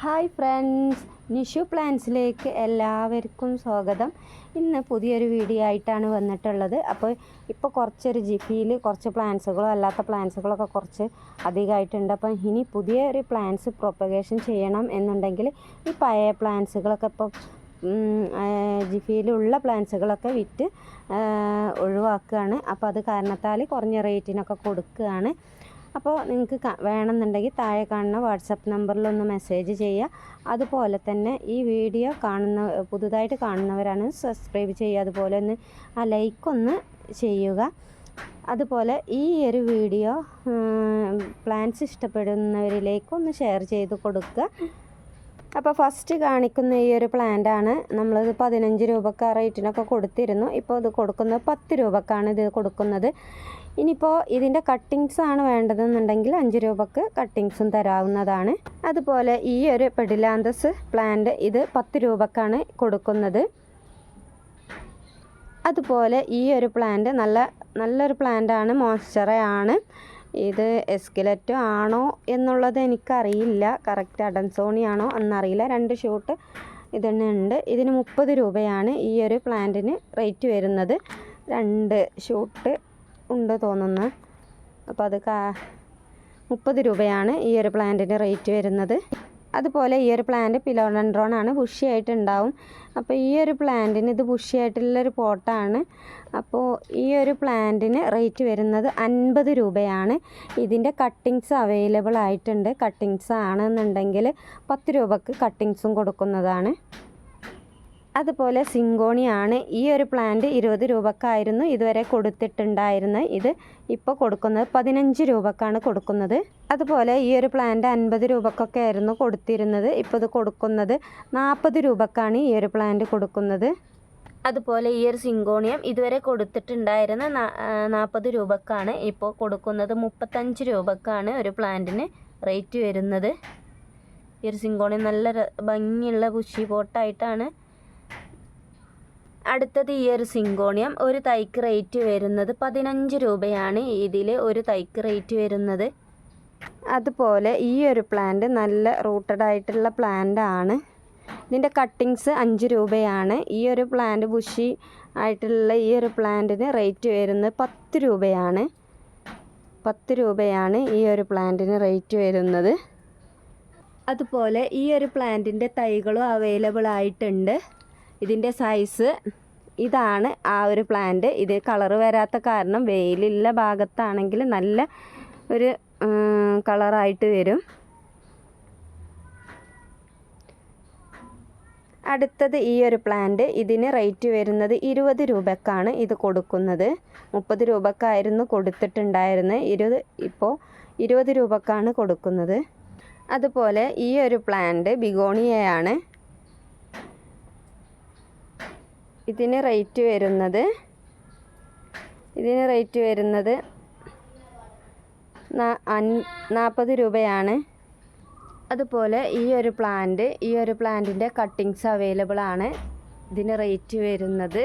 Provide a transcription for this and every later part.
Hi friends Nishu പ്ലാൻസിലേക്ക് എല്ലാവർക്കും സ്വാഗതം. ഇന്ന് പുതിയൊരു വീഡിയോ ആയിട്ടാണ് വന്നിട്ടുള്ളത്. അപ്പോൾ ഇപ്പോൾ കുറച്ചൊരു ജിഫിയിൽ കുറച്ച് പ്ലാന്റ്സുകളോ അല്ലാത്ത പ്ലാന്റ്സുകളൊക്കെ കുറച്ച് അധികമായിട്ടുണ്ട്. അപ്പം ഇനി പുതിയൊരു പ്ലാന്റ്സ് പ്രൊപ്പഗേഷൻ ചെയ്യണം എന്നുണ്ടെങ്കിൽ ഈ പഴയ പ്ലാന്റ്സുകളൊക്കെ ഇപ്പോൾ ജിഫിയിലുള്ള പ്ലാന്റ്സുകളൊക്കെ വിറ്റ് ഒഴിവാക്കുകയാണ്. അപ്പോൾ അത് കാരണത്താൽ കുറഞ്ഞ റേറ്റിനൊക്കെ കൊടുക്കുകയാണ്. അപ്പോൾ നിങ്ങൾക്ക് വേണമെന്നുണ്ടെങ്കിൽ താഴെ കാണുന്ന വാട്സപ്പ് നമ്പറിലൊന്ന് മെസ്സേജ് ചെയ്യുക. അതുപോലെ തന്നെ ഈ വീഡിയോ കാണുന്ന പുതുതായിട്ട് കാണുന്നവരാണ് സബ്സ്ക്രൈബ് ചെയ്യുക. അതുപോലെ ഒന്ന് ആ ലൈക്കൊന്ന് ചെയ്യുക. അതുപോലെ ഈ ഒരു വീഡിയോ പ്ലാൻസ് ഇഷ്ടപ്പെടുന്നവരിലേക്ക് ഒന്ന് ഷെയർ ചെയ്ത് കൊടുക്കുക. അപ്പോൾ ഫസ്റ്റ് കാണിക്കുന്ന ഈ ഒരു പ്ലാന്റാണ് നമ്മളിത് പതിനഞ്ച് രൂപക്ക് ആ റേറ്റിനൊക്കെ കൊടുത്തിരുന്നു. ഇപ്പോൾ ഇത് കൊടുക്കുന്നത് പത്ത് രൂപക്കാണ് ഇത് കൊടുക്കുന്നത്. ഇനിയിപ്പോൾ ഇതിന്റെ കട്ടിങ്സ് ആണ് വേണ്ടതെന്നുണ്ടെങ്കിൽ അഞ്ച് രൂപക്ക് കട്ടിങ്സും തരാവുന്നതാണ്. അതുപോലെ ഈ ഒരു പെഡിലാന്തസ് പ്ലാന്റ് ഇത് പത്ത് രൂപക്കാണ് കൊടുക്കുന്നത്. അതുപോലെ ഈ ഒരു പ്ലാന്റ് നല്ല നല്ലൊരു പ്ലാന്റ് ആണ് മോയ്സ്ചറാണ് ഇത് എസ്കിലറ്റോ ആണോ എന്നുള്ളത് എനിക്കറിയില്ല. കറക്റ്റ് അഡൻസോണി ആണോ എന്നറിയില്ല. രണ്ട് ഷൂട്ട് ഇതന്നെ ഉണ്ട് ഇതിന് മുപ്പത് രൂപയാണ് ഈ ഒരു പ്ലാന്റിന് റേറ്റ് വരുന്നത്. രണ്ട് ഷൂട്ട് ഉണ്ട് തോന്നുന്നു. അപ്പോൾ അത് മുപ്പത് രൂപയാണ് ഈ ഒരു പ്ലാന്റിന് റേറ്റ് വരുന്നത്. അതുപോലെ ഈ ഒരു പ്ലാന്റ് പിലോഡൻഡ്രോൺ ആണ് ബുഷിയായിട്ട് ഉണ്ടാവും അപ്പോൾ ഈ ഒരു പ്ലാന്റിന് ഇത് ബുഷിയായിട്ടുള്ളൊരു പോട്ടാണ്. അപ്പോൾ ഈ ഒരു പ്ലാന്റിന് റേറ്റ് വരുന്നത് അൻപത് രൂപയാണ്. ഇതിന്റെ കട്ടിങ്സ് അവൈലബിൾ ആയിട്ടുണ്ട്. കട്ടിങ്സ് ആണെന്നുണ്ടെങ്കിൽ പത്ത് രൂപക്ക് കട്ടിങ്സും കൊടുക്കുന്നതാണ്. അതുപോലെ സിങ്കോണിയാണ് ഈ ഒരു പ്ലാന്റ് ഇരുപത് രൂപക്കായിരുന്നു ഇതുവരെ കൊടുത്തിട്ടുണ്ടായിരുന്നത്. ഇത് ഇപ്പോൾ കൊടുക്കുന്നത് പതിനഞ്ച് രൂപക്കാണ് കൊടുക്കുന്നത്. അതുപോലെ ഈ ഒരു പ്ലാന്റ് അൻപത് രൂപക്കൊക്കെ ആയിരുന്നു കൊടുത്തിരുന്നത്. ഇപ്പോൾ ഇത് കൊടുക്കുന്നത് നാൽപ്പത് രൂപക്കാണ് ഈ ഒരു പ്ലാന്റ് കൊടുക്കുന്നത്. അതുപോലെ ഈ ഒരു സിങ്കോണിയം ഇതുവരെ കൊടുത്തിട്ടുണ്ടായിരുന്ന നാൽപ്പത് രൂപക്കാണ് ഇപ്പോൾ കൊടുക്കുന്നത്. മുപ്പത്തഞ്ച് രൂപക്കാണ് ഒരു പ്ലാന്റിന് റേറ്റ് വരുന്നത്. ഈ ഒരു സിങ്കോണിയം നല്ല ഭംഗിയുള്ള ബുഷി പോട്ടായിട്ടാണ് അടുത്തത് ഈ ഒരു സിങ്കോണിയം. ഒരു തൈക്ക് റേറ്റ് വരുന്നത് പതിനഞ്ച് രൂപയാണ്. ഇതിൽ ഒരു തൈക്ക് റേറ്റ് വരുന്നത്. അതുപോലെ ഈ ഒരു പ്ലാന്റ് നല്ല റൂട്ടഡ് ആയിട്ടുള്ള പ്ലാന്റ് ആണ്. ഇതിന്റെ കട്ടിങ്സ് അഞ്ച് രൂപയാണ്. ഈ ഒരു പ്ലാന്റ് ബുഷി ആയിട്ടുള്ള ഈ ഒരു പ്ലാന്റിന് റേറ്റ് വരുന്നത് പത്ത് രൂപയാണ്. പത്ത് രൂപയാണ് ഈ ഒരു പ്ലാന്റിന് റേറ്റ് വരുന്നത്. അതുപോലെ ഈ ഒരു പ്ലാന്റിന്റെ തൈകളും അവൈലബിൾ ആയിട്ടുണ്ട്. ഇതിന്റെ സൈസ് ഇതാണ് ആ ഒരു പ്ലാന്റ് ഇത് കളറ് വരാത്ത കാരണം വെയിലില്ല ഭാഗത്താണെങ്കിൽ നല്ല ഒരു കളറായിട്ട് വരും. അടുത്തത് ഈ ഒരു പ്ലാന്റ് ഇതിന് റേറ്റ് വരുന്നത് ഇരുപത് രൂപക്കാണ് ഇത് കൊടുക്കുന്നത്. മുപ്പത് രൂപക്കായിരുന്നു കൊടുത്തിട്ടുണ്ടായിരുന്നത് ഇരുപത് ഇപ്പോൾ ഇരുപത് രൂപക്കാണ് കൊടുക്കുന്നത്. അതുപോലെ ഈ ഒരു പ്ലാന്റ് ബിഗോണിയയാണ്. ഇതിന് റേറ്റ് വരുന്നത് ഇതിന് റേറ്റ് വരുന്നത് നാൽപ്പത് രൂപയാണ്. അതുപോലെ ഈ ഒരു പ്ലാന്റ് ഈ ഒരു പ്ലാന്റിന്റെ കട്ടിങ്സ് അവൈലബിൾ ആണ്. ഇതിന് റേറ്റ് വരുന്നത്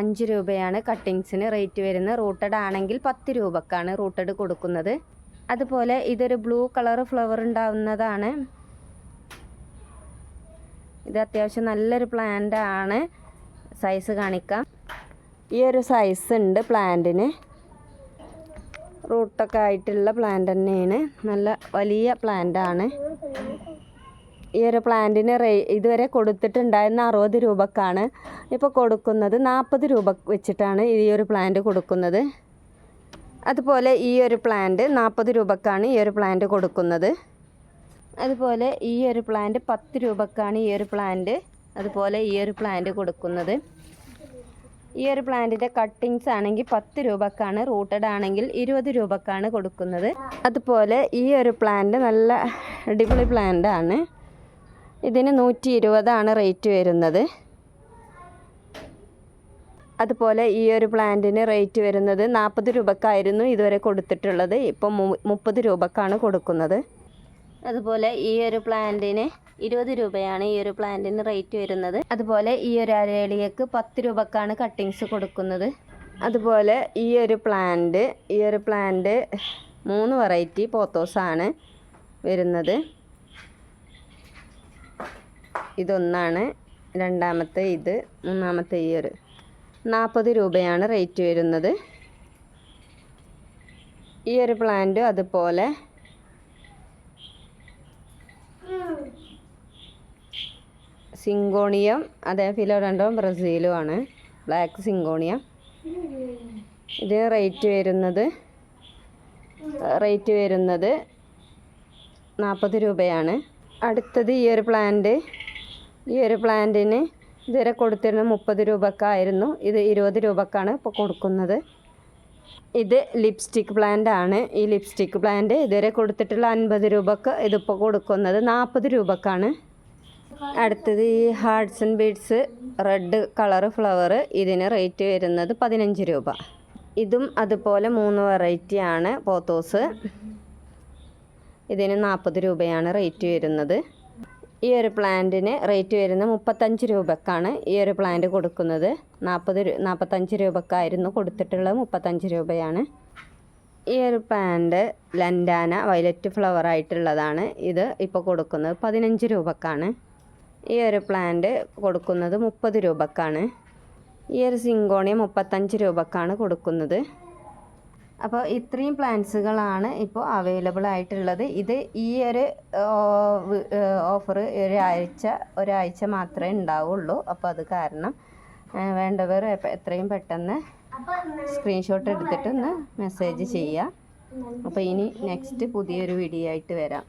അഞ്ച് രൂപയാണ്. കട്ടിങ്സിന് റേറ്റ് വരുന്നത് റൂട്ടഡ് ആണെങ്കിൽ പത്ത് രൂപക്കാണ് റൂട്ടഡ് കൊടുക്കുന്നത്. അതുപോലെ ഇതൊരു ബ്ലൂ കളർ ഫ്ലവർ ഉണ്ടാവുന്നതാണ്. ഇത് അത്യാവശ്യം നല്ലൊരു പ്ലാന്റ് ആണ്. സൈസ് കാണിക്കാം. ഈ ഒരു സൈസ് ഉണ്ട് പ്ലാന്റിന്. റൂട്ടൊക്കെ ആയിട്ടുള്ള പ്ലാന്റ് തന്നെയാണ്. നല്ല വലിയ പ്ലാന്റ് ആണ്. ഈ ഒരു പ്ലാന്റിന് റേ ഇതുവരെ കൊടുത്തിട്ടുണ്ടായിരുന്ന അറുപത് രൂപക്കാണ്. ഇപ്പോൾ കൊടുക്കുന്നത് നാൽപ്പത് രൂപ വെച്ചിട്ടാണ് ഈ ഒരു പ്ലാന്റ് കൊടുക്കുന്നത്. അതുപോലെ ഈ ഒരു പ്ലാന്റ് നാൽപ്പത് രൂപക്കാണ് ഈ ഒരു പ്ലാന്റ് കൊടുക്കുന്നത്. അതുപോലെ ഈ ഒരു പ്ലാന്റ് പത്ത് രൂപക്കാണ് ഈ ഒരു പ്ലാന്റ് അതുപോലെ ഈ ഒരു പ്ലാന്റ് കൊടുക്കുന്നത്. ഈ ഒരു പ്ലാന്റിന്റെ കട്ടിങ്സ് ആണെങ്കിൽ പത്ത് രൂപക്കാണ് റൂട്ടഡ് ആണെങ്കിൽ ഇരുപത് രൂപക്കാണ് കൊടുക്കുന്നത്. അതുപോലെ ഈ ഒരു പ്ലാന്റ് നല്ല അടിപൊളി പ്ലാന്റ് ആണ്. ഇതിന് നൂറ്റി ഇരുപതാണ് റേറ്റ് വരുന്നത്. അതുപോലെ ഈ ഒരു പ്ലാന്റിന് റേറ്റ് വരുന്നത് നാൽപ്പത് രൂപക്കായിരുന്നു ഇതുവരെ കൊടുത്തിട്ടുള്ളത്. ഇപ്പം മുപ്പത് രൂപക്കാണ് കൊടുക്കുന്നത്. അതുപോലെ ഈ ഒരു പ്ലാന്റിന് ഇരുപത് രൂപയാണ് ഈ ഒരു പ്ലാന്റിന് റേറ്റ് വരുന്നത്. അതുപോലെ ഈ ഒരു അരളിയക്ക് പത്ത് രൂപക്കാണ് കട്ടിങ്സ് കൊടുക്കുന്നത്. അതുപോലെ ഈ ഒരു പ്ലാന്റ് ഈ ഒരു പ്ലാന്റ് മൂന്ന് വെറൈറ്റി പോത്തോസാണ് വരുന്നത്. ഇതൊന്നാണ് രണ്ടാമത്തെ ഇത് മൂന്നാമത്തെ ഈ ഒരു. നാൽപ്പത് രൂപയാണ് റേറ്റ് വരുന്നത്. ഈ ഒരു പ്ലാന്റ് അതുപോലെ സിങ്കോണിയം അതേ രണ്ടും ബ്രസീലും ആണ് ബ്ലാക്ക് സിങ്കോണിയം. ഇത് റേറ്റ് വരുന്നത് റേറ്റ് വരുന്നത് നാൽപ്പത് രൂപയാണ്. അടുത്തത് ഈ ഒരു പ്ലാന്റ് ഈ ഒരു പ്ലാന്റിന് ഇതുവരെ കൊടുത്തിരുന്നത് മുപ്പത് രൂപക്കായിരുന്നു. ഇത് ഇരുപത് രൂപക്കാണ് ഇപ്പോൾ കൊടുക്കുന്നത്. ഇത് ലിപ്സ്റ്റിക് പ്ലാന്റ് ആണ്. ഈ ലിപ്സ്റ്റിക് പ്ലാന്റ് ഇതുവരെ കൊടുത്തിട്ടുള്ള അൻപത് രൂപക്ക് ഇതിപ്പോൾ കൊടുക്കുന്നത് നാൽപ്പത് രൂപക്കാണ്. അടുത്തത് ഈ hearts and beads red colour flower ഇതിന് റേറ്റ് വരുന്നത് പതിനഞ്ച് രൂപ. ഇതും അതുപോലെ മൂന്ന് വെറൈറ്റി ആണ് പോത്തോസ് ഇതിന് നാൽപ്പത് രൂപയാണ് റേറ്റ് വരുന്നത്. ഈ ഒരു പ്ലാന്റിന് റേറ്റ് വരുന്നത് മുപ്പത്തഞ്ച് രൂപക്കാണ് ഈ ഒരു പ്ലാന്റ് കൊടുക്കുന്നത്. നാൽപ്പത് നാൽപ്പത്തഞ്ച് രൂപക്കായിരുന്നു കൊടുത്തിട്ടുള്ളത് മുപ്പത്തഞ്ച് രൂപയാണ്. ഈ ഒരു പ്ലാന്റ് ലൻഡാന വയലറ്റ് ഫ്ലവർ ആയിട്ടുള്ളതാണ്. ഇത് ഇപ്പോൾ കൊടുക്കുന്നത് പതിനഞ്ച് രൂപക്കാണ്. ഈ ഒരു പ്ലാന്റ് കൊടുക്കുന്നത് മുപ്പത് രൂപക്കാണ്. ഈ ഒരു സിങ്കോണിയ മുപ്പത്തഞ്ച് രൂപക്കാണ് കൊടുക്കുന്നത്. അപ്പോൾ ഇത്രയും പ്ലാന്റ്സുകളാണ് ഇപ്പോൾ അവൈലബിൾ ആയിട്ടുള്ളത്. ഇത് ഈ ഒരു ഓഫർ ഒരാഴ്ച ഒരാഴ്ച മാത്രമേ ഉണ്ടാവുള്ളൂ. അപ്പോൾ അത് കാരണം വേണ്ടവർ എത്രയും പെട്ടെന്ന് സ്ക്രീൻഷോട്ട് എടുത്തിട്ട് ഒന്ന് മെസ്സേജ് ചെയ്യുക അപ്പോൾ ഇനി നെക്സ്റ്റ് പുതിയൊരു വീഡിയോ ആയിട്ട് വരാം.